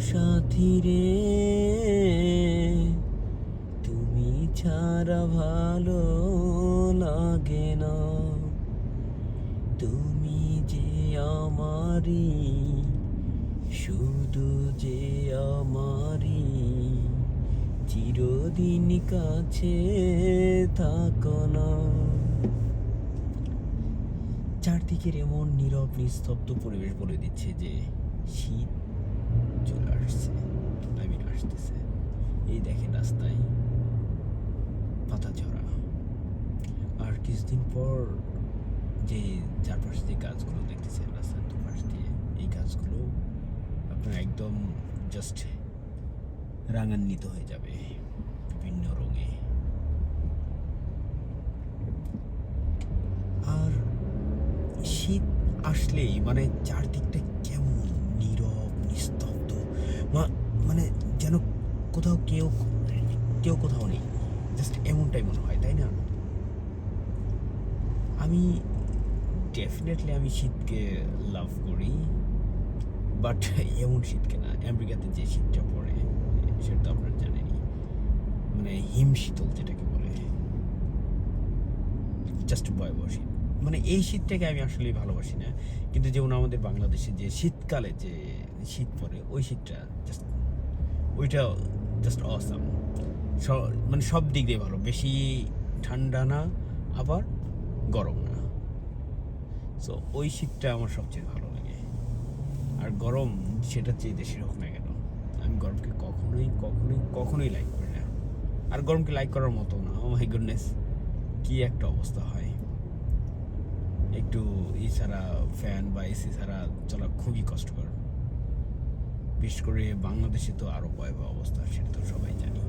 সাথী রে তুমি ছাড়া ভালো লাগে না। তুমি যে আমারই, শুধু যে আমারই, চিরদিন কাছে থাকো না। চারদিকের এমন নীরব নিস্তব্ধ পরিবেশ বলে দিচ্ছে যে শীত চলে আসছে। আই আসতেছে। এই দেখেন রাস্তায় পাতা ঝরা। আর কিছুদিন পর যে চারপাশে যে গাছগুলো দেখতেছেন রাস্তার দুপাশ দিয়ে, এই গাছগুলো আপনার একদম জাস্ট রাঙান্বিত হয়ে যাবে বিভিন্ন রঙে। আর শীত আসলেই মানে চারদিকটা মানে যেন কোথাও কেউ কেউ কোথাও নেই। জাস্ট এমনটাই মনে হয়, তাই না? আমি ডেফিনেটলি আমি শীতকে লাভ করি বাট এমন শীতকে না, আমেরিকাতে যে শীতটা পড়ে, সেটা তো আপনারা জানেনই। মানে হিম শীতল যেটাকে বলে। জাস্ট ভয়াবহ শীত। মানে এই শীতটাকে আমি আসলে ভালোবাসি না। কিন্তু যেমন আমাদের বাংলাদেশে যে শীতকালে যে শীত পড়ে, ওই শীতটা জাস্ট ওইটা জাস্ট অসাম মানে সব দিক দিয়ে ভালো। বেশি ঠান্ডা না, আবার গরম না। সো ওই শীতটা আমার সবচেয়ে ভালো লাগে। আর গরম সেটা চেয়ে দেশের হোক না কেন, আমি গরমকে কখনোই কখনোই কখনোই লাইক করি না। আর গরমকে লাইক করার মতো না ও মাই গুডনেস কি একটা অবস্থা হয়। একটু ই ছাড়া ফ্যান বা এসি ছাড়া চলা খুবই কষ্টকর। বিশেষ করে বাংলাদেশে তো আরও ভয়াবহ অবস্থা, সেটা তো সবাই জানি।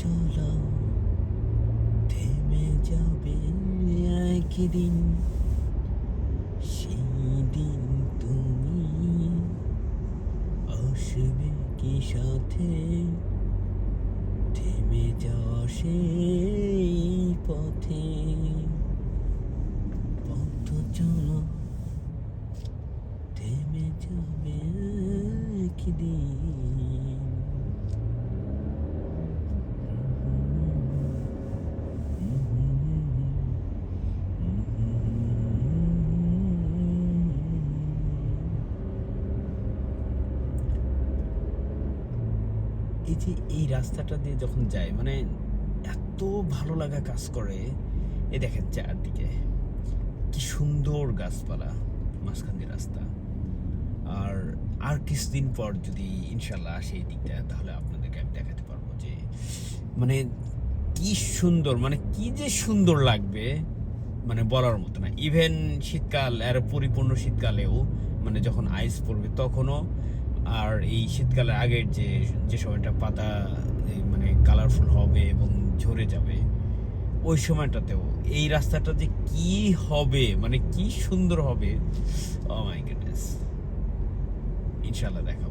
চলা থেমে যাবে একদিন। আসবে কি সাথে? থেমে যাওয়া সেই পথে। পথ চলো। থেমে যাবে একদিন। এই যে এই রাস্তাটা দিয়ে যখন যায় মানে এত ভালো লাগা কাজ করে। এ দেখেন চারদিকে। কি সুন্দর গাছপালা, মাঝখান দিয়ে রাস্তা। আর আর কিছুদিন পর যদি ইনশাল্লাহ আসে এই দিকটা, তাহলে আপনাদেরকে আমি দেখাতে পারব যে মানে কি সুন্দর মানে কি যে সুন্দর লাগবে মানে বলার মতো না। ইভেন শীতকাল, আর পরিপূর্ণ শীতকালেও মানে যখন আইস পড়বে তখনও আর এই শীতকালের আগের যে যে সময়টা পাতা মানে কালারফুল হবে এবং ঝরে যাবে, ওই সময়টাতেও এই রাস্তাটা যে কি হবে মানে কি সুন্দর হবে ও মাই আশা ইনশাল্লাহ দেখা